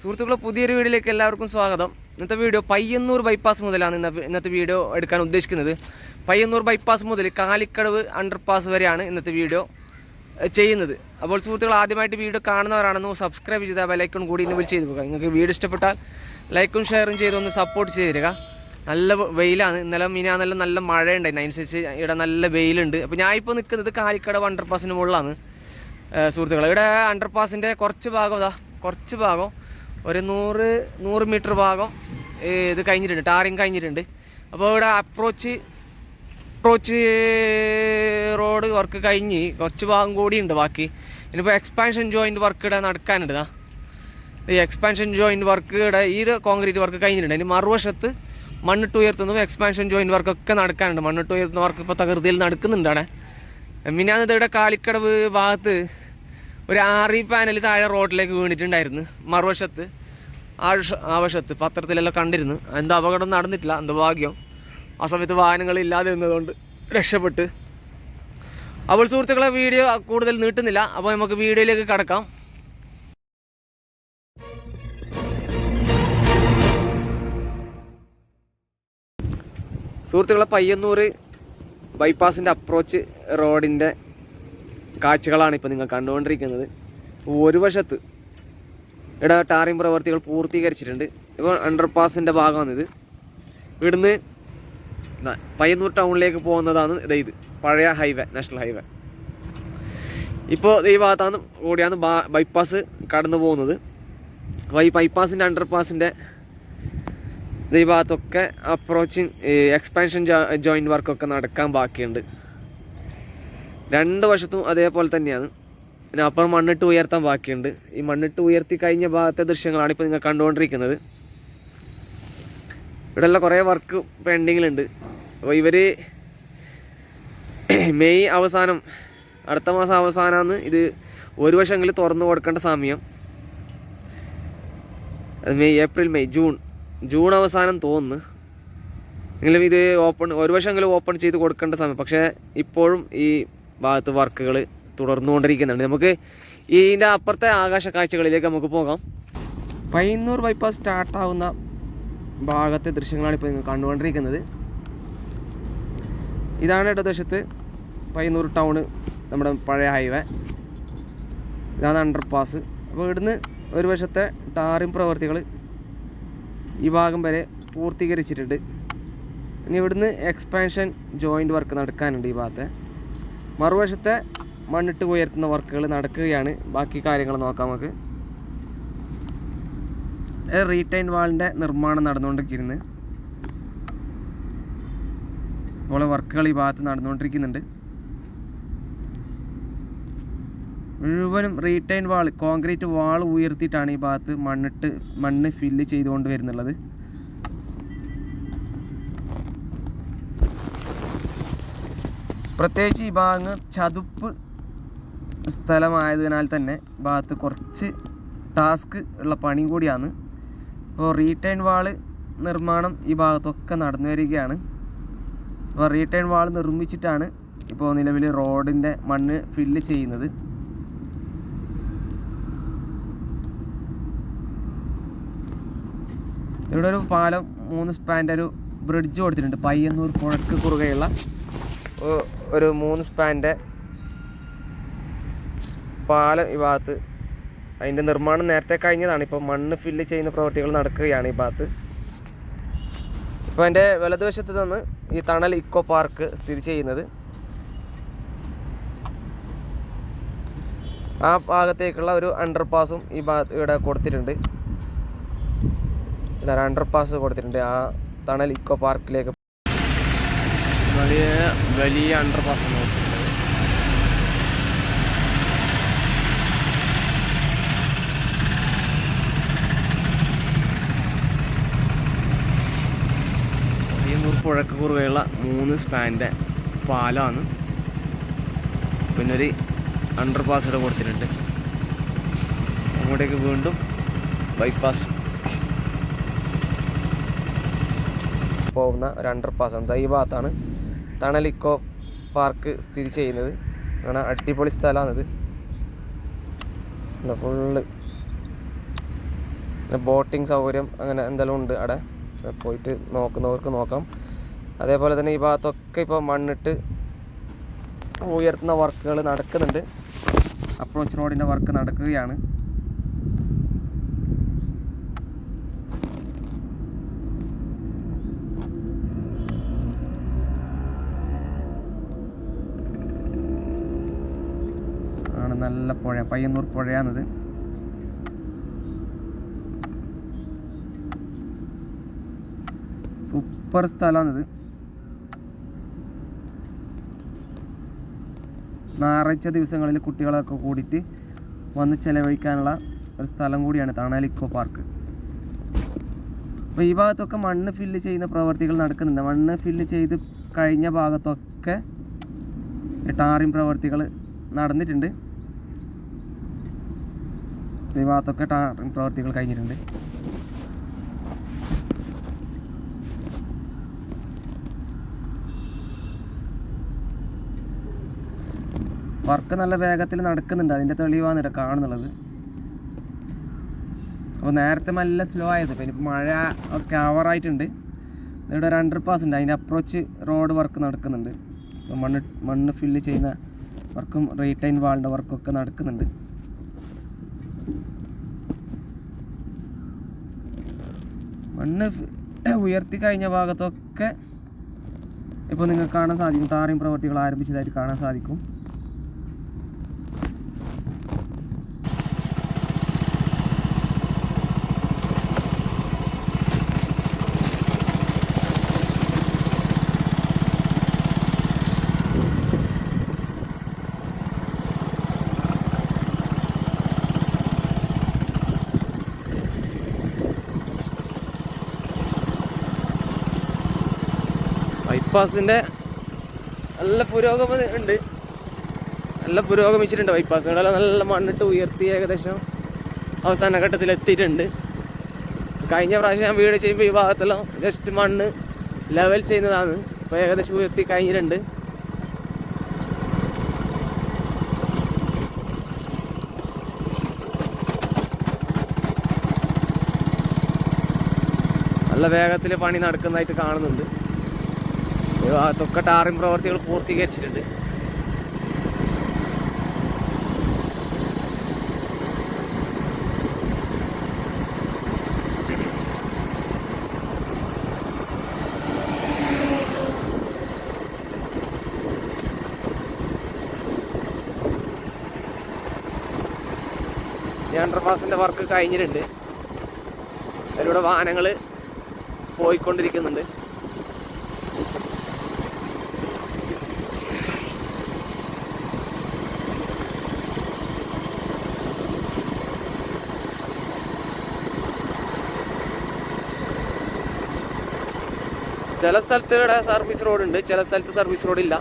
സുഹൃത്തുക്കളെ പുതിയൊരു വീഡിയോയിലേക്ക് എല്ലാവർക്കും സ്വാഗതം. ഇന്നത്തെ വീഡിയോ പയ്യന്നൂർ ബൈപ്പാസ് മുതലാണ് ഇന്ന ഇന്നത്തെ വീഡിയോ എടുക്കാൻ ഉദ്ദേശിക്കുന്നത്. പയ്യന്നൂർ ബൈപ്പാസ് മുതൽ കാലിക്കടവ് അണ്ടർപാസ് വരെയാണ് ഇന്നത്തെ വീഡിയോ ചെയ്യുന്നത്. അപ്പോൾ സുഹൃത്തുക്കൾ ആദ്യമായിട്ട് വീഡിയോ കാണുന്നവരാണെന്ന് സബ്സ്ക്രൈബ് ചെയ്ത ബെലൈക്കൺ കൂടി ഇന്ന് ചെയ്ത് പോകുക നിങ്ങൾക്ക് വീഡിയോ ഇഷ്ടപ്പെട്ടാൽ ലൈക്കും ഷെയറും ചെയ്ത് ഒന്ന് സപ്പോർട്ട് ചെയ്ത് തരിക. നല്ല വെയിലാണ്. ഇന്നലെ മിനാന്നല്ല നല്ല മഴയുണ്ടായിരുന്നു. അതിനനുസരിച്ച് ഇവിടെ നല്ല വെയിലുണ്ട്. അപ്പോൾ ഞാൻ ഇപ്പോൾ നിൽക്കുന്നത് കാലിക്കടവ് അണ്ടർപാസിന് മുകളിലാണ് സുഹൃത്തുക്കൾ ഇവിടെ അണ്ടർപാസിന്റെ കുറച്ച് ഭാഗം ഇതാ കുറച്ച് ഭാഗം ഒരു നൂറ് നൂറ് മീറ്റർ ഭാഗം ഇത് കഴിഞ്ഞിട്ടുണ്ട് ടാറിങ് കഴിഞ്ഞിട്ടുണ്ട്. അപ്പോൾ ഇവിടെ അപ്രോച്ച് അപ്രോച്ച് റോഡ് വർക്ക് കഴിഞ്ഞ് കുറച്ച് ഭാഗം കൂടി ഉണ്ട് ബാക്കി. ഇനിയിപ്പോൾ എക്സ്പാൻഷൻ ജോയിന്റ് വർക്ക് ഇവിടെ നടക്കാനുണ്ട് ഈ എക്സ്പാൻഷൻ ജോയിന്റ് വർക്ക് ഇവിടെ ഈ കോൺക്രീറ്റ് വർക്ക് കഴിഞ്ഞിട്ടുണ്ട്. ഇനി മറുവശത്ത് മണ്ണിട്ട് ഉയർത്തുന്നതും എക്സ്പാൻഷൻ ജോയിന്റ് വർക്കൊക്കെ നടക്കാനുണ്ട്. മണ്ണിട്ട് ഉയർത്തുന്ന വർക്ക് ഇപ്പോൾ തകൃതിയിൽ നടക്കുന്നുണ്ട് അവിടെ. മിനാന്ന് ഇവിടെ കാലിക്കടവ് ഭാഗത്ത് ഒരു ആറി പാനൽ താഴെ റോഡിലേക്ക് വീണിട്ടുണ്ടായിരുന്നു. മറുവശത്ത് ആ വശ- ആ വശത്ത് പത്രത്തിലെല്ലാം കണ്ടിരുന്നു. എന്താ അപകടം നടന്നിട്ടില്ല. എന്താ ഭാഗ്യം. ആ സമയത്ത് വാഹനങ്ങൾ ഇല്ലാതെ നിന്നതുകൊണ്ട് രക്ഷപ്പെട്ട്. അപ്പോൾ സുഹൃത്തുക്കളെ വീഡിയോ കൂടുതൽ നീട്ടുന്നില്ല. അപ്പോൾ നമുക്ക് വീഡിയോയിലേക്ക് കടക്കാം. സുഹൃത്തുക്കളെ പയ്യന്നൂർ ബൈപ്പാസിന്റെ അപ്രോച്ച് റോഡിന്റെ കാഴ്ചകളാണ് ഇപ്പോൾ നിങ്ങൾ കണ്ടുകൊണ്ടിരിക്കുന്നത്. ഒരു വശത്ത് ഇവിടെ ടാറിംഗ് പ്രവർത്തികൾ പൂർത്തീകരിച്ചിട്ടുണ്ട്. ഇപ്പോൾ അണ്ടർപാസിന്റെ ഇത്. ഇവിടുന്ന് പയ്യന്നൂർ ടൗണിലേക്ക് പോകുന്നതാണ് ഇത്. പഴയ ഹൈവേ നാഷണൽ ഹൈവേ. ഇപ്പോൾ ഈ ഭാഗത്താണ് കൂടിയാണ് ബൈപ്പാസ് കടന്നു പോകുന്നത്. അപ്പോൾ ഈ ബൈപ്പാസിന്റെ അണ്ടർപാസിന്റെ ഈ ഭാഗത്തൊക്കെ അപ്രോച്ചിങ് എക്സ്പാൻഷൻ ജോയിന്റ് വർക്കൊക്കെ നടക്കാൻ ബാക്കിയുണ്ട്. രണ്ട് വശത്തും അതേപോലെ തന്നെയാണ്. പിന്നെ അപ്പുറം മണ്ണിട്ട് ഉയർത്താൻ ബാക്കിയുണ്ട്. ഈ മണ്ണിട്ട് ഉയർത്തി കഴിഞ്ഞ ഭാഗത്തെ ദൃശ്യങ്ങളാണ് ഇപ്പോൾ നിങ്ങൾ കണ്ടുകൊണ്ടിരിക്കുന്നത്. ഇവിടെയുള്ള കുറേ വർക്ക് പെൻഡിങ്ങിലുണ്ട് അപ്പോൾ ഇവർ മെയ് അവസാനം അടുത്ത മാസം അവസാനമാണ് ഇത് ഒരു വശങ്ങളിൽ തുറന്നു കൊടുക്കേണ്ട സമയം. അത് May April May June. June അവസാനം തോന്നുന്നു. എങ്കിലും ഇത് ഓപ്പൺ ഒരു വശമെങ്കിലും ഓപ്പൺ ചെയ്ത് കൊടുക്കേണ്ട സമയം. പക്ഷേ ഇപ്പോഴും ഈ ഭാഗത്ത് വർക്കുകൾ തുടർന്നുകൊണ്ടിരിക്കുന്നുണ്ട്. നമുക്ക് ഇതിന്റെ അപ്പുറത്തെ ആകാശ കാഴ്ചകളിലേക്ക് നമുക്ക് പോകാം. പയ്യന്നൂർ ബൈപ്പാസ് സ്റ്റാർട്ടാവുന്ന ഭാഗത്തെ ദൃശ്യങ്ങളാണ് ഇപ്പോൾ നിങ്ങൾ കണ്ടുകൊണ്ടിരിക്കുന്നത്. ഇതാണ് ഇടതുവശത്ത് പയ്യന്നൂർ ടൗണ് നമ്മുടെ പഴയ ഹൈവേ ഇതാണ് അണ്ടർപാസ് അപ്പോൾ ഇവിടുന്ന് ഒരു വശത്തെ ടാറിംഗ് പ്രവർത്തികൾ ഈ ഭാഗം വരെ പൂർത്തീകരിച്ചിട്ടുണ്ട്. ഇനി ഇവിടുന്ന് എക്സ്പാൻഷൻ ജോയിന്റ് വർക്ക് നടക്കാനുണ്ട് ഈ ഭാഗത്തെ. മറുവശത്തെ മണ്ണിട്ട് ഉയർത്തുന്ന വർക്കുകൾ നടക്കുകയാണ്. ബാക്കി കാര്യങ്ങൾ നോക്കാം നമുക്ക്. റീറ്റൈൻ വാളിന്റെ നിർമ്മാണം നടന്നുകൊണ്ടിരിക്കുന്നു. ഇപ്പോൾ വർക്കുകൾ ഈ ഭാഗത്ത് നടന്നുകൊണ്ടിരിക്കുന്നുണ്ട്. മുഴുവനും റീറ്റൈൻ വാൾ കോൺക്രീറ്റ് വാൾ ഉയർത്തിയിട്ടാണ് ഈ ഭാഗത്ത് മണ്ണിട്ട് മണ്ണ് ഫില്ല് ചെയ്തുകൊണ്ട് വരുന്നുള്ളത്. പ്രത്യേകിച്ച് ഈ ഭാഗങ്ങൾ ചതുപ്പ് സ്ഥലമായതിനാൽ തന്നെ ഭാഗത്ത് കുറച്ച് ടാസ്ക് ഉള്ള പണിയും കൂടിയാണ്. അപ്പോൾ റീടേൺ വാൾ നിർമ്മാണം ഈ ഭാഗത്തൊക്കെ നടന്നു വരികയാണ്. അപ്പോൾ റീടേൺ വാൾ നിർമ്മിച്ചിട്ടാണ് ഇപ്പോൾ നിലവിൽ റോഡിന്റെ മണ്ണ് ഫില്ല് ചെയ്യുന്നത്. ഇവിടെ ഒരു പാലം മൂന്ന് സ്പാന്റെ ഒരു ബ്രിഡ്ജ് കൊടുത്തിട്ടുണ്ട്. പയ്യന്നൂർ പുഴക്ക് കുറുകെയുള്ള ഒരു മൂന്ന് സ്പാന്റെ പാലം ഈ ഭാഗത്ത്. അതിന്റെ നിർമ്മാണം നേരത്തെ കഴിഞ്ഞതാണ്. ഇപ്പോൾ മണ്ണ് ഫില്ല് ചെയ്യുന്ന പ്രവൃത്തികൾ നടക്കുകയാണ് ഈ ഭാഗത്ത്. ഇപ്പോൾ എന്റെ വലതുവശത്ത് നിന്ന് ഈ തണൽ ഇക്കോ പാർക്ക് സ്ഥിതി ചെയ്യുന്നത്. ആ ഭാഗത്തേക്കുള്ള ഒരു അണ്ടർപാസും ഈ ഭാഗത്ത് ഇവിടെ കൊടുത്തിട്ടുണ്ട്. ഇതാണ് അണ്ടർപാസ് കൊടുത്തിട്ടുണ്ട്. ആ തണൽ ഇക്കോ പാർക്കിലേക്ക് വലിയ വലിയ അണ്ടർ പാസ് പയ്യന്നൂർ പുഴക്ക് കുറുകയുള്ള മൂന്ന് സ്പാന്റെ പാലമാണ് പിന്നെ ഒരു അണ്ടർപാസ് ഇവിടെ കൊടുത്തിട്ടുണ്ട്. അങ്ങോട്ടേക്ക് വീണ്ടും ബൈപ്പാസ് പോകുന്ന ഒരു അണ്ടർ പാസ് എന്താ ഈ ഭാഗത്താണ് തണൽ ഇക്കോ പാർക്ക് സ്ഥിതി ചെയ്യുന്നത്. ആണ് അടിപൊളി സ്ഥലമാണിത്. ഫുള്ള് പിന്നെ ബോട്ടിംഗ് സൗകര്യം അങ്ങനെ എന്തെല്ലാം ഉണ്ട് അവിടെ? പോയിട്ട് നോക്കുന്നവർക്ക് നോക്കാം. അതേപോലെ തന്നെ ഈ ഭാഗത്തൊക്കെ ഇപ്പോൾ മണ്ണിട്ട് ഉയർത്തുന്ന വർക്കുകൾ നടക്കുന്നുണ്ട്. അപ്രോച്ച് റോഡിന്റെ വർക്ക് നടക്കുകയാണ് ആണ് നല്ല പുഴ പയ്യന്നൂർ പുഴയാണിത്. സൂപ്പർ സ്ഥലമാണിത്. ഞായറാഴ്ച ദിവസങ്ങളിൽ കുട്ടികളൊക്കെ കൂടിയിട്ട് വന്ന് ചെലവഴിക്കാനുള്ള ഒരു സ്ഥലം കൂടിയാണ് തണാലിക്കോ പാർക്ക്. അപ്പോൾ ഈ ഭാഗത്തൊക്കെ മണ്ണ് ഫില്ല് ചെയ്യുന്ന പ്രവർത്തികൾ നടക്കുന്നുണ്ട്. മണ്ണ് ഫില്ല് ചെയ്ത് കഴിഞ്ഞ ഭാഗത്തൊക്കെ ടാറിങ് പ്രവർത്തികൾ നടന്നിട്ടുണ്ട്. ഈ ഭാഗത്തൊക്കെ ടാറിങ് പ്രവർത്തികൾ കഴിഞ്ഞിട്ടുണ്ട്. വർക്ക് നല്ല വേഗത്തിൽ നടക്കുന്നുണ്ട്. അതിന്റെ തെളിവാണ് ഇവിടെ കാണുന്നുള്ളത്. അപ്പോൾ നേരത്തെ നല്ല സ്ലോ ആയത് പിന്നെ ഇപ്പോൾ മഴ ഒക്കെ ആവറായിട്ടുണ്ട് ഇവിടെ ഒരു അണ്ടർ പാസ് ഉണ്ട്. അതിന്റെ അപ്രോച്ച് റോഡ് വർക്ക് നടക്കുന്നുണ്ട്. മണ്ണ് മണ്ണ് ഫില്ല് ചെയ്യുന്ന വർക്കും റീറ്റൈൻ വാളിന്റെ വർക്കൊക്കെ നടക്കുന്നുണ്ട്. മണ്ണ് ഉയർത്തി കഴിഞ്ഞ ഭാഗത്തൊക്കെ ഇപ്പോൾ നിങ്ങൾക്ക് കാണാൻ സാധിക്കും. ടാറിങ് പ്രവർത്തികൾ ആരംഭിച്ചതായിട്ട് കാണാൻ സാധിക്കും. ബൈപ്പാസിന്റെ നല്ല പുരോഗമനം ഉണ്ട്. നല്ല പുരോഗമിച്ചിട്ടുണ്ട് ബൈപ്പാസുകളെല്ലാം നല്ല മണ്ണിട്ട് ഉയർത്തി ഏകദേശം അവസാന ഘട്ടത്തിൽ എത്തിയിട്ടുണ്ട്. കഴിഞ്ഞ പ്രാവശ്യം ഞാൻ വീട് ചെയ്യുമ്പോൾ ഈ ഭാഗത്തെല്ലാം ജസ്റ്റ് മണ്ണ് ലെവൽ ചെയ്യുന്നതാണ്. ഇപ്പോൾ ഏകദേശം ഉയർത്തി കഴിഞ്ഞിട്ടുണ്ട്. നല്ല വേഗത്തിൽ പണി നടക്കുന്നതായിട്ട് കാണുന്നുണ്ട്. ഈ ടാറിങ് പ്രവർത്തികൾ പൂർത്തീകരിച്ചിട്ടുണ്ട്. അണ്ടർപാസിന്റെ വർക്ക് കഴിഞ്ഞിട്ടുണ്ട്. അതിലൂടെ വാഹനങ്ങൾ പോയിക്കൊണ്ടിരിക്കുന്നുണ്ട്. ചില സ്ഥലത്ത് ഇവിടെ സർവീസ് റോഡ് ഉണ്ട്. ചില സ്ഥലത്ത് സർവീസ് റോഡ് ഇല്ല.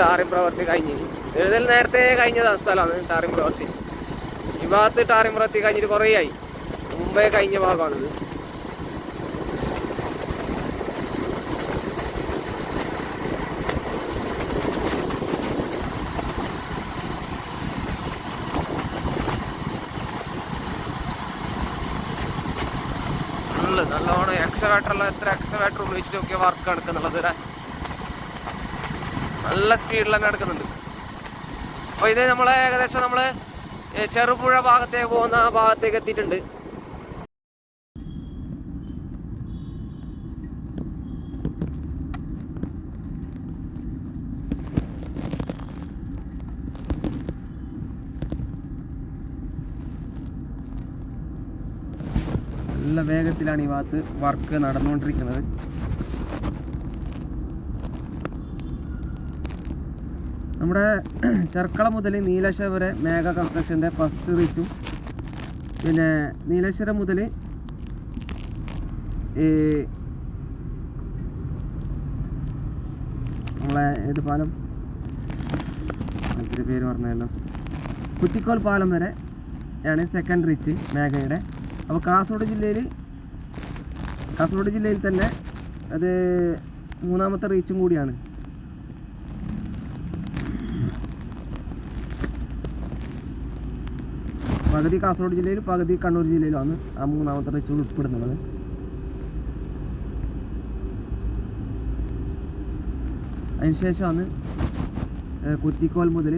ടാറിംഗ് പ്രവൃത്തി കഴിഞ്ഞ്. എഴുതൽ നേരത്തെ കഴിഞ്ഞതാ സ്ഥലമാണ് ടാറിംഗ് പ്രവർത്തി. ഈ ഭാഗത്ത് ടാറിംഗ് പ്രവർത്തി കഴിഞ്ഞിട്ട് കുറേ ആയി മുമ്പേ കഴിഞ്ഞ ഭാഗമാണിത് ഫുള്ള് എക്സവേറ്ററെല്ലാം എത്ര എക്സവേറ്റർ ഉപയോഗിച്ചിട്ട് ഒക്കെ വർക്ക് നടക്കുന്നുള്ളത് നല്ല സ്പീഡിൽ തന്നെ നടക്കുന്നുണ്ട് അപ്പോൾ ഇത് നമ്മളെ ഏകദേശം നമ്മൾ ചെറുപുഴ ഭാഗത്തേക്ക് പോകുന്ന ആ ഭാഗത്തേക്ക് എത്തിയിട്ടുണ്ട്. ഈ ഭാഗത്ത് വർക്ക് നടന്നുകൊണ്ടിരിക്കുന്നത്. നമ്മുടെ ചെർക്കള മുതൽ നീലേശ്വര വരെ മേഘ കൺസ്ട്രക്ഷന്റെ ഫസ്റ്റ് റീച്ചും പിന്നെ നീലേശ്വരം മുതൽ ഈ നമ്മളെ ഏത് പാലം? അതിന്റെ പേര് പറഞ്ഞല്ലോ. കുറ്റിക്കോൽ പാലം വരെ ആണ് സെക്കൻഡ് റീച്ച് മേഘയുടെ. അപ്പോൾ കാസർഗോഡ് ജില്ലയിൽ കാസർഗോഡ് ജില്ലയിൽ തന്നെ അത് മൂന്നാമത്തെ റീച്ചും കൂടിയാണ്. പകുതി കാസർഗോഡ് ജില്ലയിൽ പകുതി കണ്ണൂർ ജില്ലയിലുമാണ് ആ മൂന്നാമത്തെ റീച്ച് ഉൾപ്പെടുന്നുള്ളത് അതിനുശേഷമാണ് കുറ്റിക്കോൽ മുതൽ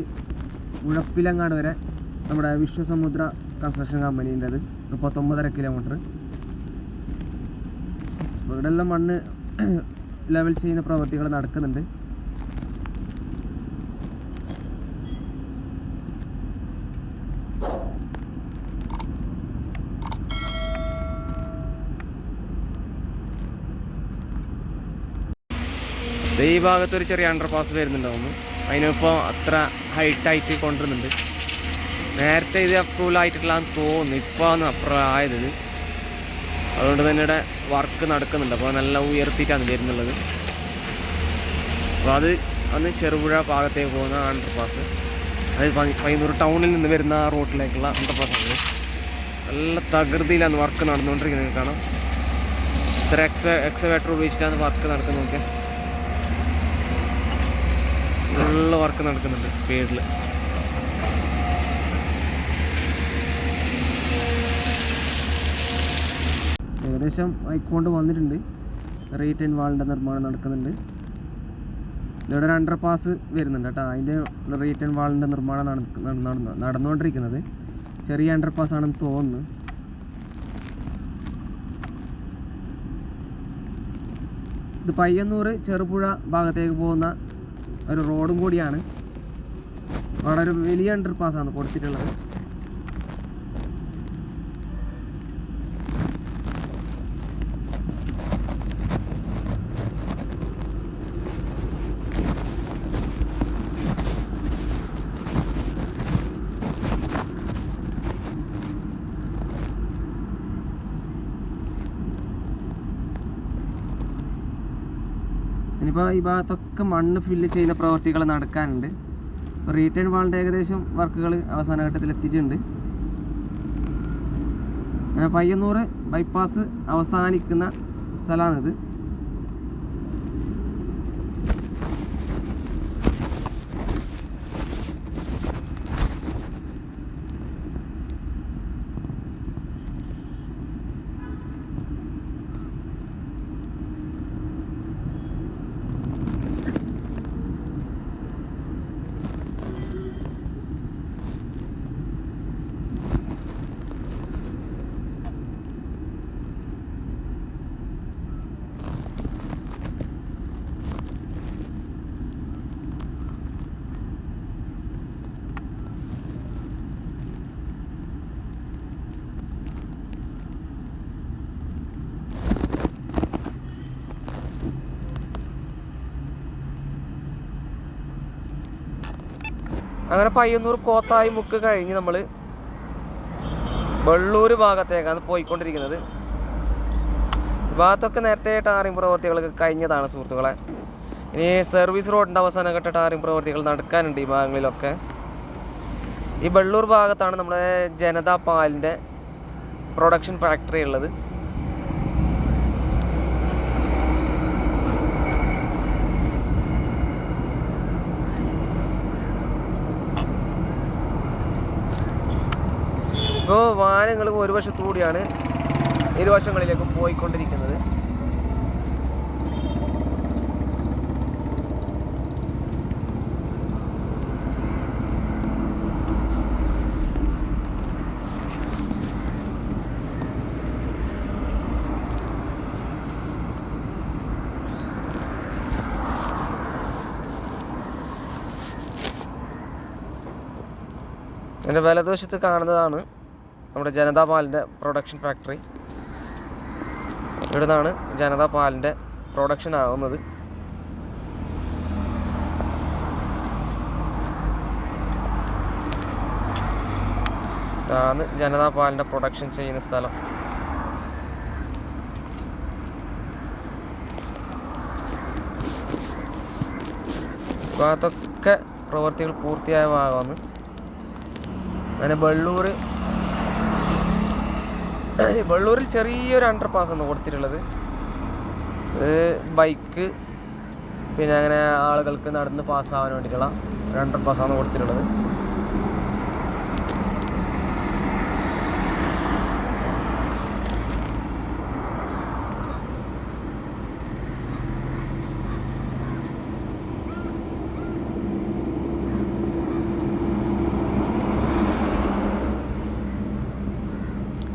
മുഴപ്പിലങ്ങാട് വരെ നമ്മുടെ വിശ്വസമുദ്ര കൺസ്ട്രക്ഷൻ കമ്പനീന്റെത് മുപ്പത്തൊമ്പതര കിലോമീറ്റർ. എല്ലാം മണ്ണ് ലെവൽ ചെയ്യുന്ന പ്രവൃത്തികൾ നടക്കുന്നുണ്ട്. ഈ ഭാഗത്ത് ഒരു ചെറിയ അണ്ടർ പാസ് വരുന്നുണ്ടാവുന്നു. അതിനിപ്പോൾ അത്ര ഹൈറ്റായിട്ട് കൊണ്ടുവരുന്നുണ്ട്. നേരത്തെ ഇത് അപ്രൂവൽ ആയിട്ടുള്ളതാന്ന് തോന്നുന്നു. ഇപ്പോൾ ആണ് അപ്പുറം ആയത്. അതുകൊണ്ട് തന്നെ ഇവിടെ വർക്ക് നടക്കുന്നുണ്ട്. അപ്പോൾ നല്ല ഉയർത്തിയിട്ടാണ് വരുന്നുള്ളത്. അപ്പോൾ അത് അന്ന് ചെറുപുഴ ഭാഗത്തേക്ക് പോകുന്ന അണ്ടർ പാസ് അത് പയ്യന്നൂർ ടൗണിൽ നിന്ന് വരുന്ന ആ റോട്ടിലേക്കുള്ള അണ്ടർ പാസ്സാണ് നല്ല തകൃതിയിലാണ് വർക്ക് നടന്നുകൊണ്ടിരിക്കുന്നത്. കാണാം ഇത്ര എക്സ്വേ എക്സവേറ്റർ ഉപയോഗിച്ചിട്ടാണ് വർക്ക് നടക്കുന്നത്. നോക്കിയാൽ നല്ല വർക്ക് നടക്കുന്നുണ്ട് സ്പീഡിൽ ഏകദേശം ആയിക്കൊണ്ട് വന്നിട്ടുണ്ട്. റേറ്റ് ആൻഡ് വാളിന്റെ നിർമ്മാണം നടക്കുന്നുണ്ട്. ഇവിടെ ഒരു അണ്ടർ പാസ് വരുന്നുണ്ട് കേട്ടോ. അതിന്റെ റേറ്റ് ആൻഡ് വാളിന്റെ നിർമ്മാണം നടന്നു നട- നടന്നുകൊണ്ടിരിക്കുന്നത്. ചെറിയ അണ്ടർ പാസ് ആണെന്ന് തോന്നുന്നു. ഇത് പയ്യന്നൂർ ചെറുപുഴ ഭാഗത്തേക്ക് പോകുന്ന ഒരു റോഡും കൂടിയാണ്. വളരെ വലിയ അണ്ടർ ആണ് കൊടുത്തിട്ടുള്ളത്. ഇനിയിപ്പോൾ ഈ ഭാഗത്തൊക്കെ മണ്ണ് ഫില്ല് ചെയ്യുന്ന പ്രവൃത്തികൾ നടക്കാനുണ്ട്. റീറ്റേൺ വാളിന്റെ ഏകദേശം വർക്കുകൾ അവസാന ഘട്ടത്തിൽ എത്തിയിട്ടുണ്ട്. പയ്യന്നൂർ ബൈപ്പാസ് അവസാനിക്കുന്ന സ്ഥലമാണിത്. അങ്ങനെ പയ്യന്നൂർ കോത്തായി മുക്ക് കഴിഞ്ഞ് നമ്മൾ വെള്ളൂർ ഭാഗത്തേക്കാണ് പോയിക്കൊണ്ടിരിക്കുന്നത്. ഭാഗത്തൊക്കെ നേരത്തെ ടാറിംഗ് പ്രവർത്തികളൊക്കെ കഴിഞ്ഞതാണ് സുഹൃത്തുക്കളെ. ഇനി സർവീസ് റോഡിന്റെ അവസാനഘട്ട ടാറിംഗ് പ്രവർത്തികൾ നടക്കാനുണ്ട് ഈ ഭാഗങ്ങളിലൊക്കെ. ഈ വെള്ളൂർ ഭാഗത്താണ് നമ്മുടെ ജനതാ പാലിന്റെ പ്രൊഡക്ഷൻ ഫാക്ടറി ഉള്ളത്. ഇപ്പോൾ വാഹനങ്ങൾ ഒരു വശത്തുകൂടിയാണ് ഇരുവശങ്ങളിലേക്ക് പോയിക്കൊണ്ടിരിക്കുന്നത്. എന്റെ വലതുവശത്ത് കാണുന്നതാണ് നമ്മുടെ ജനതാ പാലിന്റെ പ്രൊഡക്ഷൻ ഫാക്ടറി. ഇവിടെ നിന്നാണ് ജനതാ പാലിന്റെ പ്രൊഡക്ഷൻ ആവുന്നത്. ഇതാണ് ജനതാ പാലിന്റെ പ്രൊഡക്ഷൻ ചെയ്യുന്ന സ്ഥലം. ഭാഗത്തൊക്കെ പ്രവൃത്തികൾ പൂർത്തിയായ ഭാഗമാണ്. അങ്ങനെ വെള്ളൂർ വെള്ളൂരിൽ ചെറിയൊരു അണ്ടർ പാസ് ആണ് കൊടുത്തിട്ടുള്ളത്. ബൈക്ക് പിന്നെ അങ്ങനെ ആളുകൾക്ക് നടന്ന് പാസ്സാവാൻ വേണ്ടിയിട്ടുള്ള ഒരു അണ്ടർ ആണ് കൊടുത്തിട്ടുള്ളത്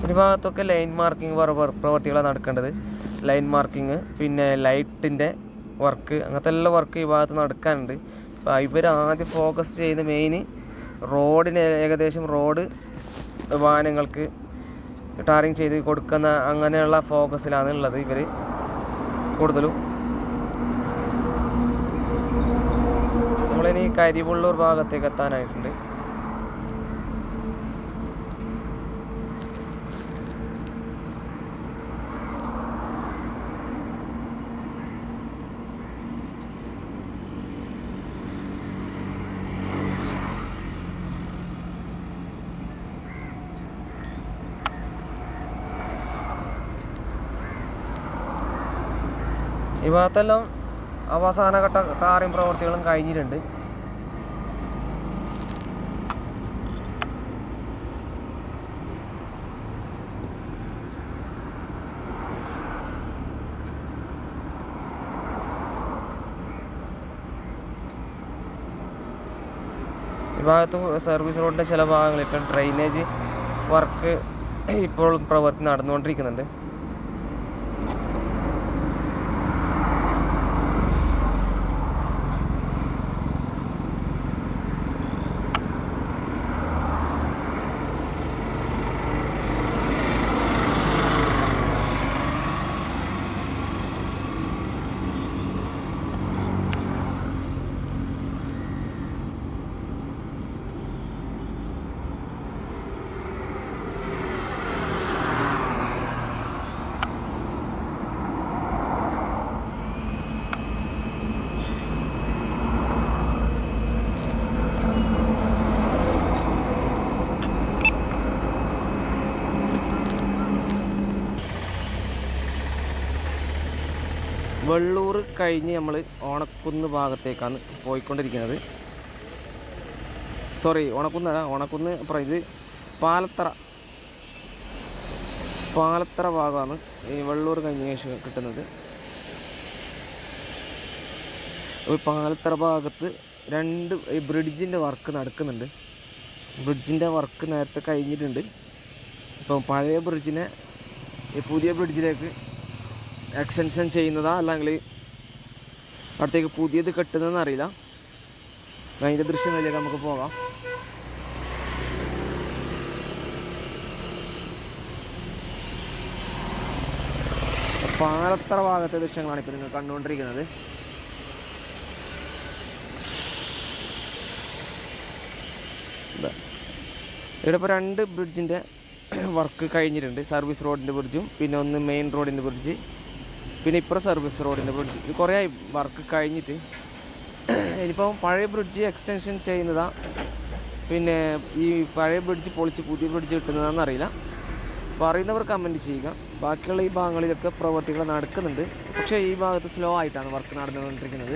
ഈ ഭാഗത്തൊക്കെ ലൈൻ മാർക്കിംഗ് പ്രവർത്തികളാണ് നടക്കേണ്ടത്. ലൈൻ മാർക്കിംഗ് പിന്നെ ലൈറ്റിന്റെ വർക്ക് അങ്ങനത്തെ എല്ലാ വർക്ക് ഈ ഭാഗത്ത് നടക്കാനുണ്ട്. അപ്പോൾ ഇവർ ആദ്യം ഫോക്കസ് ചെയ്യുന്ന മെയിൻ റോഡിന് ഏകദേശം റോഡ് വാഹനങ്ങൾക്ക് ടാറിങ് ചെയ്ത് കൊടുക്കുന്ന അങ്ങനെയുള്ള ഫോക്കസിലാണ് ഉള്ളത് ഇവർ കൂടുതലും. നമ്മളിനി കരിവുള്ളൂർ ഭാഗത്തേക്ക് എത്താനായിട്ടുണ്ട്. ഈ ഭാഗത്തെല്ലാം അവസാനഘട്ട ടാറിങ് പ്രവർത്തികളും കഴിഞ്ഞിട്ടുണ്ട്. ഈ ഭാഗത്ത് സർവീസ് റോഡിന്റെ ചില ഭാഗങ്ങളിൽ ഇപ്പം ഡ്രെയിനേജ് വർക്ക് ഇപ്പോൾ പ്രവൃത്തി നടന്നുകൊണ്ടിരിക്കുന്നുണ്ട് വെള്ളൂർ കഴിഞ്ഞ് നമ്മൾ ഓണക്കുന്ന് ഭാഗത്തേക്കാണ് പോയിക്കൊണ്ടിരിക്കുന്നത്. സോറി ഓണക്കുന്നല്ല ഓണക്കുന്ന് അപ്പുറം ഇത് പാലത്തറ. പാലത്തറ ഭാഗമാണ് ഈ വെള്ളൂർ കഴിഞ്ഞ ശേഷം കിട്ടുന്നത് ഈ പാലത്തറ ഭാഗത്ത് രണ്ട് ഈ ബ്രിഡ്ജിന്റെ വർക്ക് നടക്കുന്നുണ്ട്. ബ്രിഡ്ജിന്റെ വർക്ക് നേരത്തെ കഴിഞ്ഞിട്ടുണ്ട്. ഇപ്പം പഴയ ബ്രിഡ്ജിനെ ഈ പുതിയ ബ്രിഡ്ജിലേക്ക് എക്സ്റ്റൻഷൻ ചെയ്യുന്നതാ അല്ലെങ്കിൽ അടുത്തേക്ക് പുതിയത് കെട്ടുന്നതെന്ന് അറിയില്ല. അതിന്റെ ദൃശ്യങ്ങളിലേക്ക് നമുക്ക് പോകാം. പാലത്തറ ഭാഗത്തെ ദൃശ്യങ്ങളാണ് ഇപ്പോൾ നിങ്ങൾ കണ്ടുകൊണ്ടിരിക്കുന്നത്. ഇവിടെ ഇപ്പോൾ രണ്ട് ബ്രിഡ്ജിന്റെ വർക്ക് കഴിഞ്ഞിട്ടുണ്ട്. സർവീസ് റോഡിന്റെ ബ്രിഡ്ജും പിന്നെ ഒന്ന് മെയിൻ റോഡിന്റെ ബ്രിഡ്ജ് പിന്നെ ഇപ്പുറം സർവീസ് റോഡിന്റെ ബ്രിഡ്ജ് ഇത് കുറേ വർക്ക് കഴിഞ്ഞിട്ട്. ഇനിയിപ്പം പഴയ ബ്രിഡ്ജ് എക്സ്റ്റൻഷൻ ചെയ്യുന്നതാണ് പിന്നെ ഈ പഴയ ബ്രിഡ്ജ് പൊളിച്ച് പുതിയ ബ്രിഡ്ജ് കിട്ടുന്നതാണെന്ന് അറിയില്ല. അപ്പോൾ അറിയുന്നവർ കമന്റ് ചെയ്യുക. ബാക്കിയുള്ള ഈ ഭാഗങ്ങളിലൊക്കെ പ്രവൃത്തികൾ നടക്കുന്നുണ്ട്. പക്ഷേ ഈ ഭാഗത്ത് സ്ലോ ആയിട്ടാണ് വർക്ക് നടന്നുകൊണ്ടിരിക്കുന്നത്.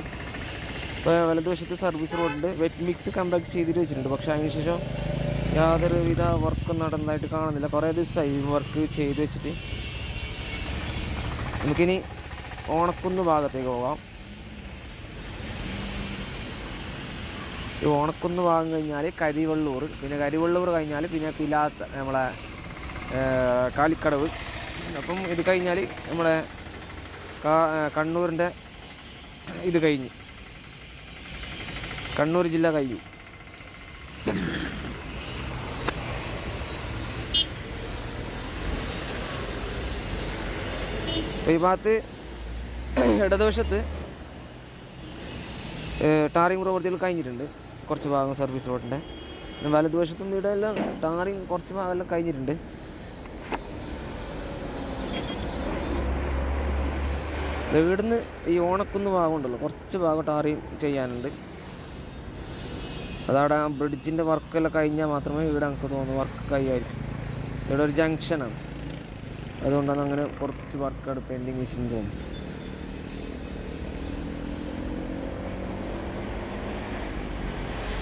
ഇപ്പോൾ വലതുവശത്ത് സർവീസ് റോഡുണ്ട് വെറ്റ് മിക്സ് കമ്പാക്ട് ചെയ്തിട്ട് വെച്ചിട്ടുണ്ട്. പക്ഷേ അതിനുശേഷം യാതൊരു വിധ വർക്ക് നടന്നതായിട്ട് കാണുന്നില്ല. കുറേ ദിവസമായി വർക്ക് ചെയ്ത് വെച്ചിട്ട്. നമുക്കിനി ഓണക്കുന്ന് ഭാഗത്തേക്ക് പോകാം. ഈ ഓണക്കുന്ന് ഭാഗം കഴിഞ്ഞാൽ കരിവള്ളൂർ പിന്നെ കരിവള്ളൂർ കഴിഞ്ഞാൽ പിന്നെ പിലാത്ത നമ്മളെ കാലിക്കടവ്. അപ്പം ഇത് കഴിഞ്ഞാൽ നമ്മളെ കണ്ണൂരിന്റെ ഇത് കഴിഞ്ഞു. കണ്ണൂർ ജില്ല കഴിഞ്ഞു. ഈ ഭാഗത്ത് ഇടതുവശത്ത് ടാറിങ് പ്രവൃത്തികൾ കഴിഞ്ഞിട്ടുണ്ട്. കുറച്ച് ഭാഗം സർവീസ് റോഡിന്റെ വലതുവശത്തും ഇവിടെ എല്ലാം ടാറിങ് കുറച്ച് ഭാഗമെല്ലാം കഴിഞ്ഞിട്ടുണ്ട്. ഇവിടുന്ന് ഈ ഓണക്കുന്ന് ഭാഗമുണ്ടല്ലോ കുറച്ച് ഭാഗം ടാറിങ് ചെയ്യാനുണ്ട്. അതവിടെ ആ ബ്രിഡ്ജിന്റെ വർക്കെല്ലാം കഴിഞ്ഞാൽ മാത്രമേ ഇവിടെ നമുക്ക് തോന്നുന്നു വർക്ക് കഴിയായിരിക്കും. ഇവിടെ ഒരു ജംഗ്ഷനാണ് അതുകൊണ്ടാണ് അങ്ങനെ കുറച്ച് വർക്കാണ് പെൻഡിങ് വെച്ചിട്ടുണ്ട് തോന്നുന്നു.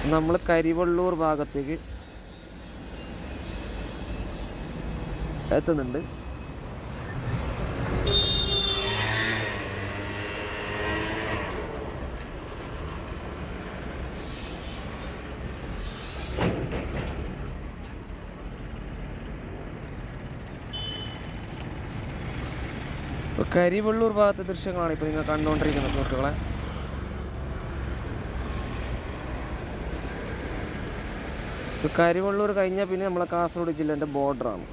നമ്മൾ കരിവള്ളൂർ ഭാഗത്തേക്ക് എത്തുന്നുണ്ട്. കരിവള്ളൂർ ഭാഗത്തെ ദൃശ്യങ്ങളാണ് ഇപ്പോൾ നിങ്ങൾ കണ്ടുകൊണ്ടിരിക്കുന്നത് സുഹൃത്തുക്കളെ. കരിവള്ളൂർ കഴിഞ്ഞാൽ പിന്നെ നമ്മളെ കാസർഗോഡ് ജില്ലേന്റെ ബോർഡറാണ്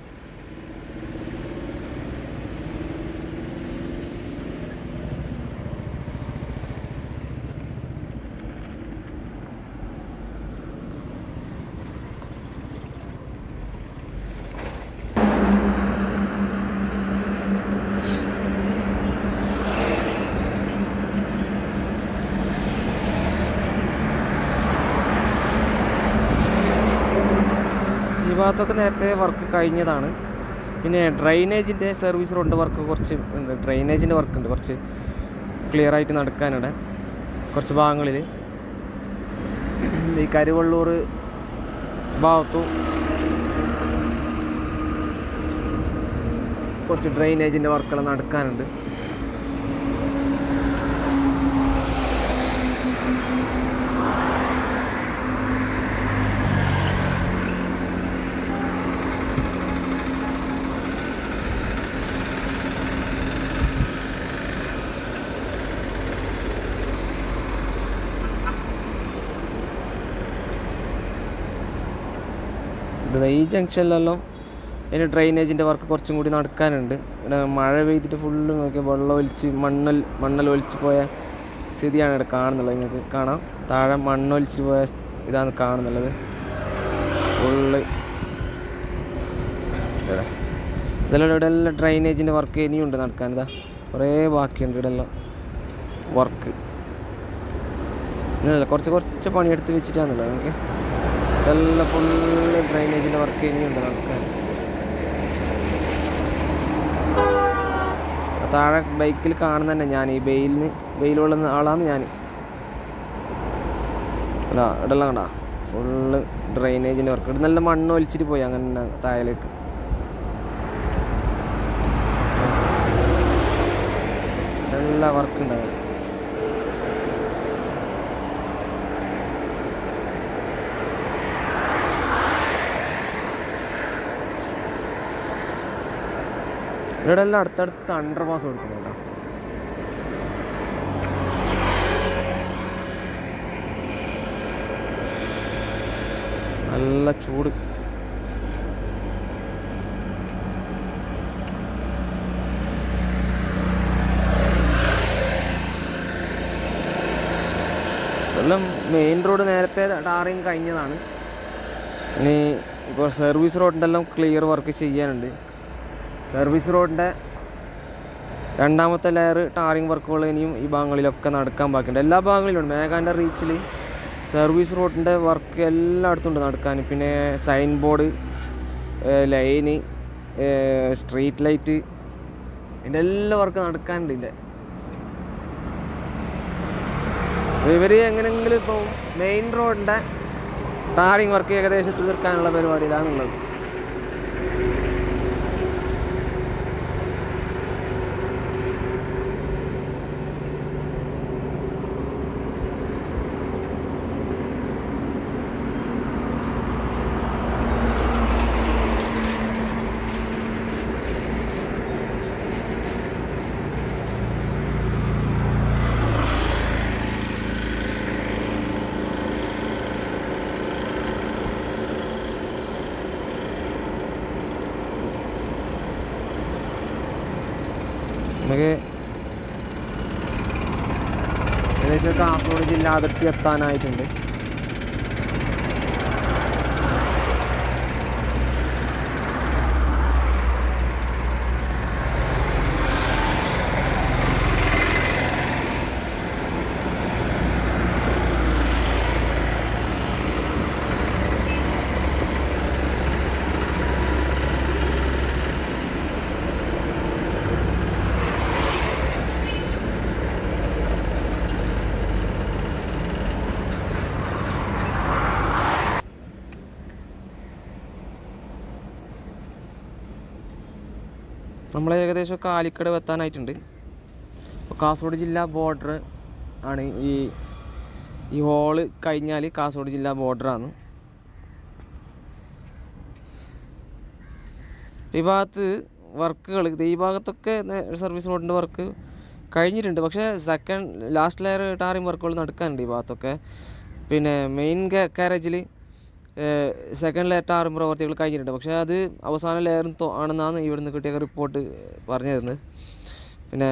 ഭാഗത്തൊക്കെ നേരത്തെ വർക്ക് കഴിഞ്ഞതാണ്. പിന്നെ ഡ്രൈനേജിന്റെ സർവീസ് റോഡിന്റെ വർക്ക് കുറച്ച് ഉണ്ട്. ഡ്രൈനേജിന്റെ വർക്ക് ഉണ്ട്. കുറച്ച് ക്ലിയർ ആയിട്ട് നടക്കാനിടെ. കുറച്ച് ഭാഗങ്ങളിൽ ഈ കരുവള്ളൂർ ഭാഗത്തും കുറച്ച് ഡ്രൈനേജിന്റെ വർക്കുകൾ നടക്കാനുണ്ട് ഇത് ഈ ജംഗ്ഷനിലെല്ലാം. അതിന് ഡ്രെയിനേജിന്റെ വർക്ക് കുറച്ചും കൂടി നടക്കാനുണ്ട്. ഇവിടെ മഴ പെയ്തിട്ട് ഫുള്ള് നോക്കിയാൽ വെള്ളം ഒലിച്ച് മണ്ണൽ മണ്ണൽ ഒലിച്ച് പോയ സ്ഥിതിയാണ് ഇവിടെ കാണുന്നുള്ളത് നിങ്ങൾക്ക് കാണാം. താഴെ മണ്ണൊലിച്ച് പോയ ഇതാണ് കാണുന്നുള്ളത് ഫുള്ള് ഇതെല്ലാം ഇവിടെ എല്ലാം ഡ്രൈനേജിന്റെ വർക്ക് ഇനിയുണ്ട് നടക്കാൻ. ഇതാ കുറേ ബാക്കിയുണ്ട് ഇവിടെ എല്ലാം വർക്ക് ഇല്ല കുറച്ച് കുറച്ച് പണിയെടുത്ത് വെച്ചിട്ടാണല്ലോ നമുക്ക് ഇതെല്ലാം ഫുള്ള് ഡ്രൈനേജിന്റെ വർക്ക് നടക്കാൻ ആ താഴെ ബൈക്കിൽ കാണുന്ന തന്നെ ഞാൻ ഈ ബെയിലിന് ബെയിലുള്ള ആളാണ് ഞാൻ അല്ല ഇവിടെല്ലാം കണ്ടാ? ഫുള്ള് ഡ്രൈനേജിന്റെ വർക്ക് ഇവിടെ നല്ല മണ്ണ് ഒലിച്ചിട്ട് പോയി അങ്ങനെ താഴേക്ക്. എല്ലാ വർക്ക് ഇവിടെ എല്ലാം അടുത്തടുത്ത് അണ്ടർ പാസ് കൊടുക്കുന്നുണ്ടോ നല്ല ചൂട്. എല്ലാം മെയിൻ റോഡ് നേരത്തെ ടാറിങ് കഴിഞ്ഞതാണ്. ഇനി ഇപ്പോൾ സർവീസ് റോഡിന്റെ എല്ലാം ക്ലിയർ വർക്ക് ചെയ്യാനുണ്ട്. സർവീസ് റോഡിന്റെ രണ്ടാമത്തെ ലെയർ ടാറിങ് വർക്കുകൾ ഇനിയും ഈ ഭാഗങ്ങളിലൊക്കെ നടക്കാൻ ബാക്കിയുണ്ട്. എല്ലാ ഭാഗങ്ങളിലും മേഘാന്റെ റീച്ചിൽ സർവീസ് റോഡിന്റെ വർക്ക് എല്ലായിടത്തും ഉണ്ട് നടക്കാൻ. പിന്നെ sign board line street light ഇതിന്റെ എല്ലാ വർക്ക് നടക്കാനുണ്ട് ഇതിന്റെ. ഇവർ എങ്ങനെയെങ്കിലും ഇപ്പോൾ മെയിൻ റോഡിന്റെ ടാറിങ് വർക്ക് ഏകദേശം തീർക്കാനുള്ള പരിപാടിയിലാണുള്ളത് നമുക്ക് ഏകദേശം അതിർത്തി എത്താനായിട്ടുണ്ട് നമ്മൾ ഏകദേശം കാലിക്കടവ് എത്താനായിട്ടുണ്ട്. അപ്പോൾ കാസർഗോഡ് ജില്ലാ ബോർഡർ ആണ് ഈ ഈ ഹോൾ കഴിഞ്ഞാൽ കാസർഗോഡ് ജില്ലാ ബോർഡറാണ് ഈ ഭാഗത്ത് വർക്കുകൾ ഈ ഭാഗത്തൊക്കെ സർവീസ് റോഡിന്റെ വർക്ക് കഴിഞ്ഞിട്ടുണ്ട്. പക്ഷേ സെക്കൻഡ് ലാസ്റ്റ് ലെയർ ടാറിങ് വർക്കുകൾ നടക്കാനുണ്ട് ഈ ഭാഗത്തൊക്കെ. പിന്നെ മെയിൻ കാരേജിൽ സെക്കൻഡ് ലെയർ ടാറിങ് പ്രവർത്തികൾ കഴിഞ്ഞിട്ടുണ്ട്. പക്ഷേ അത് അവസാന ലെയർ ആണെന്നാണ് ഇവിടുന്ന് കിട്ടിയ റിപ്പോർട്ട് പറഞ്ഞു തരുന്നത്. പിന്നെ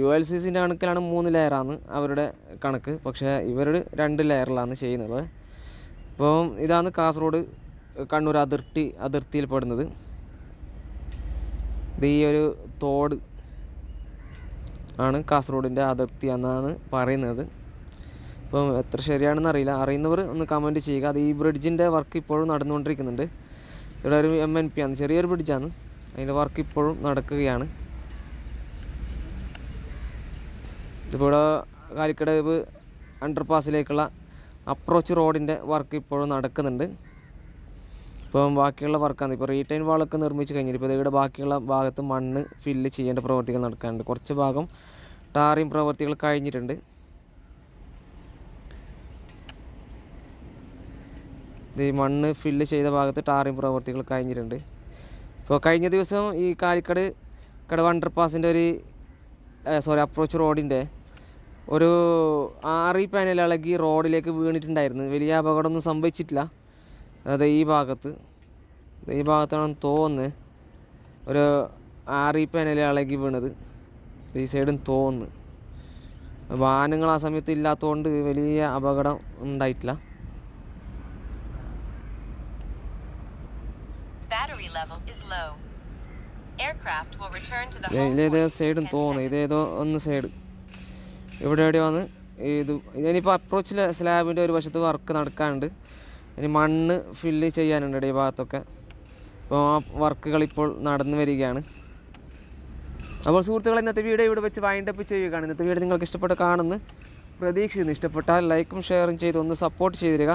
യു എൽ സി സിന്റെ കണക്കിലാണ് മൂന്ന് ലെയറാണ് അവരുടെ കണക്ക്. പക്ഷേ ഇവരുടെ രണ്ട് ലെയറിലാണ് ചെയ്യുന്നത്. അപ്പം ഇതാണ് കാസർഗോഡ് കണ്ണൂർ അതിർത്തി അതിർത്തിയിൽ പെടുന്നത്. ഇത് ഈ ഒരു തോട് ആണ് കാസർഗോഡിന്റെ അതിർത്തി എന്നാണ് പറയുന്നത്. അപ്പം എത്ര ശരിയാണെന്ന് അറിയില്ല. അറിയുന്നവർ ഒന്ന് കമന്റ് ചെയ്യുക. അത് ഈ ബ്രിഡ്ജിന്റെ വർക്ക് ഇപ്പോഴും നടന്നുകൊണ്ടിരിക്കുന്നുണ്ട്. ഇവിടെ ഒരു എം എൻ പി ആണ്. ചെറിയൊരു ബ്രിഡ്ജാണ് അതിന്റെ വർക്ക് ഇപ്പോഴും നടക്കുകയാണ്. ഇവിടെ കാലിക്കടവ് അണ്ടർപാസിലേക്കുള്ള അപ്രോച്ച് റോഡിന്റെ വർക്ക് ഇപ്പോഴും നടക്കുന്നുണ്ട്. ഇപ്പം ബാക്കിയുള്ള വർക്കാണ് ഇപ്പോൾ റീറ്റൈൻ വാളൊക്കെ നിർമ്മിച്ച് കഴിഞ്ഞിട്ട് ഇപ്പോൾ ഇവിടെ ബാക്കിയുള്ള ഭാഗത്ത് മണ്ണ് ഫില്ല് ചെയ്യേണ്ട പ്രവൃത്തികൾ നടക്കാനുണ്ട്. കുറച്ച് ഭാഗം ടാറിങ് പ്രവൃത്തികൾ കഴിഞ്ഞിട്ടുണ്ട്. ഈ മണ്ണ് ഫില്ല് ചെയ്ത ഭാഗത്ത് ടാറിങ് പ്രവർത്തികൾ കഴിഞ്ഞിട്ടുണ്ട്. ഇപ്പോൾ കഴിഞ്ഞ ദിവസം ഈ കാലിക്കട് കടവ് അണ്ടർപാസിന്റെ ഒരു സോറി അപ്രോച്ച് റോഡിന്റെ ഒരു ആറി പാനൽ ഇളകി റോഡിലേക്ക് വീണിട്ടുണ്ടായിരുന്നു. വലിയ അപകടമൊന്നും സംഭവിച്ചിട്ടില്ല. അത് ഈ ഭാഗത്ത് ഈ ഭാഗത്താണെന്ന് തോന്നുന്നത് ഒരു ആറി പാനൽ ഇളകി വീണത്. ഈ സൈഡും തോന്നുന്നു. വാഹനങ്ങൾ ആ സമയത്ത് ഇല്ലാത്തതുകൊണ്ട് വലിയ അപകടം ഉണ്ടായിട്ടില്ല. ഇതേതോ സൈഡും 10 തോന്നുന്നു. ഇതേതോ ഒന്ന് സൈഡ് ഇവിടെ എവിടെയോ വന്ന് ഇത് ഇനിയിപ്പോൾ അപ്രോച്ചിൽ സ്ലാബിന്റെ ഒരു വശത്ത് വർക്ക് നടക്കാനുണ്ട്. ഇനി മണ്ണ് ഫില്ല് ചെയ്യാനുണ്ട് ഈ ഭാഗത്തൊക്കെ. അപ്പോൾ ആ വർക്കുകൾ ഇപ്പോൾ നടന്നു വരികയാണ്. അപ്പോൾ സുഹൃത്തുക്കൾ ഇന്നത്തെ വീഡിയോ ഇവിടെ വെച്ച് വൈൻഡപ്പ് ചെയ്യുകയാണ്. ഇന്നത്തെ വീഡിയോ നിങ്ങൾക്ക് ഇഷ്ടപ്പെട്ട് കാണുന്നു. പ്രതീക്ഷിക്കുന്നു. ഇഷ്ടപ്പെട്ടാൽ ലൈക്കും ഷെയറും ചെയ്ത് ഒന്ന് സപ്പോർട്ട് ചെയ്തിരിക.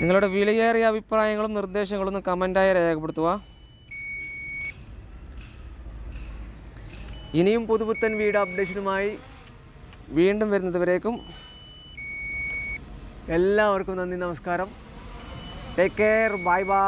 നിങ്ങളുടെ വിലയേറിയ അഭിപ്രായങ്ങളും നിർദ്ദേശങ്ങളും ഒന്ന് കമന്റായി രേഖപ്പെടുത്തുക. ഇനിയും പുതുപുത്തൻ വീഡിയോ അപ്ഡേഷനുമായി വീണ്ടും വരുന്നതുവരേക്കും എല്ലാവർക്കും നന്ദി നമസ്കാരം. Take care bye bye